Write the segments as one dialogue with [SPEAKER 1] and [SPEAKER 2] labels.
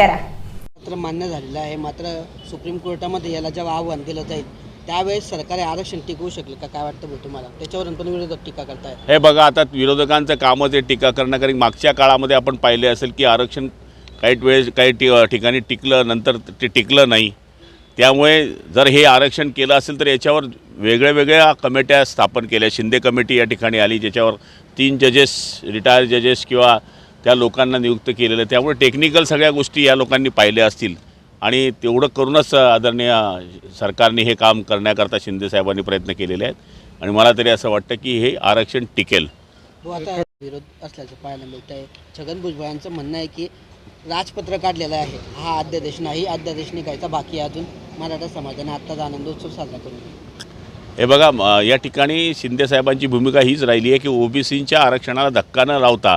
[SPEAKER 1] करा.
[SPEAKER 2] मात्र मान्य झालेलं आहे. मात्र सुप्रीम कोर्टामध्ये याला जेव्हा आव्हान दिलं जाईल त्यावेळेस सरकार हे आरक्षण टिकवू शकेल का? काय वाटतं तुम्हाला? त्याच्यावरून पण विरोधक टीका करतायत.
[SPEAKER 3] हे बघा आता विरोधकांचं कामच आहे टीका करणं कारण मागच्या काळामध्ये आपण पाहिले असेल की आरक्षण काही वेळेस काही टी ठिकाणी टिकलं नंतर ते टिकलं नाही. त्यामुळे जर हे आरक्षण केलं असेल तर याच्यावर वेगळ्या वेगळ्या कमिट्या स्थापन केल्या. शिंदे कमिटी या ठिकाणी आली ज्याच्यावर तीन जजेस रिटायर जजेस किंवा त्या लोकांना नियुक्त केलेलं. आहे. त्यामुळे टेक्निकल सगळ्या गोष्टी या लोकांनी पाहिल्या असतील. आणि तेवढं करूनच आदरणीय सरकारने हे काम करण्याकरता शिंदेसाहेबांनी प्रयत्न केलेले आहेत. आणि मला तरी असं वाटतं की हे आरक्षण टिकेल.
[SPEAKER 2] हो आता विरोध असल्याचं पाहायला मिळत आहे छगन भुजबळ यांचं म्हणणं आहे की राजपत्र काढलेलं आहे. हा अध्यादेश नाही. अध्यादेश निघायचा बाकी आहे अजून. मराठा समाजाने आत्ताच आनंदोत्सव साजरा करून
[SPEAKER 3] हे बघा या ठिकाणी शिंदेसाहेबांची भूमिका हीच राहिली आहे की ओबीसींच्या आरक्षणाला धक्का न लावता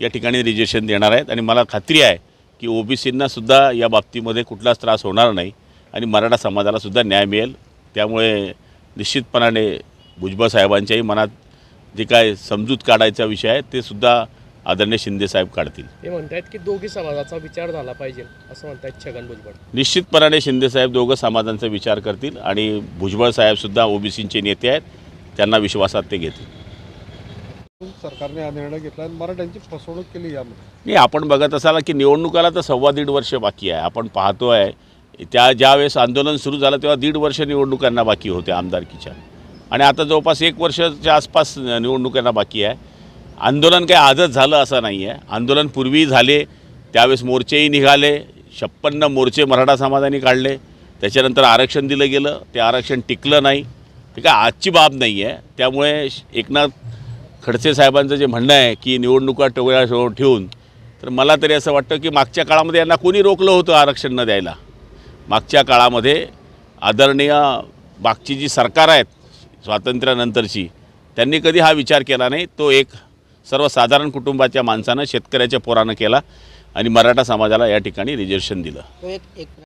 [SPEAKER 3] या ठिकाणी रिजर्वेशन देणार आहेत. आणि मला खात्री आहे की ओबीसींना सुद्धा या बाबतीमध्ये कुठलाच त्रास होणार नाही आणि मराठा समाजाला सुद्धा न्याय मिळेल. त्यामुळे निश्चितपणाने भुजबळ साहेबांच्याही मनात जे काय समजूत काढायचा विषय आहे ते सुद्धा आदरणीय शिंदेसाहेब काढतील.
[SPEAKER 4] ते म्हणतायत की दोघी समाजाचा विचार झाला पाहिजे असं म्हणतायत छगन भुजबळ.
[SPEAKER 3] निश्चितपणाने शिंदेसाहेब दोघं समाजांचा विचार करतील आणि भुजबळ साहेबसुद्धा ओबीसींचे नेते आहेत त्यांना विश्वासात ते घेतील.
[SPEAKER 5] सरकारने हा निर्णय घेतला आणि मराठ्यांची फसवणूक केली यामध्ये.
[SPEAKER 3] नाही आपण बघत असाल की निवडणुकाला तर सव्वा दीड वर्ष बाकी आहे. आपण पाहतो आहे त्या ज्यावेळेस आंदोलन सुरू झालं तेव्हा दीड वर्ष निवडणुकांना बाकी होते आमदारकीच्या. आणि आता जवळपास एक वर्षाच्या आसपास निवडणुकांना बाकी आहे. आंदोलन काही आजच झालं असं नाही आहे. आंदोलन पूर्वी झाले त्यावेळेस मोर्चेही निघाले छप्पन्न मोर्चे मराठा समाजाने काढले. त्याच्यानंतर आरक्षण दिलं गेलं ते आरक्षण टिकलं नाही. ते काय आजची बाब नाही आहे. त्यामुळे एकनाथ खडसे साहेबांचं जे म्हणणं आहे की निवडणुका टोळ्या ठेवून तर मला तरी असं वाटतं की मागच्या काळामध्ये यांना कोणी रोखलं होतं आरक्षण न द्यायला? मागच्या काळामध्ये आदरणीय मागची जी सरकार आहेत स्वातंत्र्यानंतरची त्यांनी कधी हा विचार केला नाही? तो एक सर्वसाधारण कुटुंबाच्या माणसानं शेतकऱ्याच्या पोरानं केला आणि मराठा समाजाला या ठिकाणी रिजर्वेशन दिलं.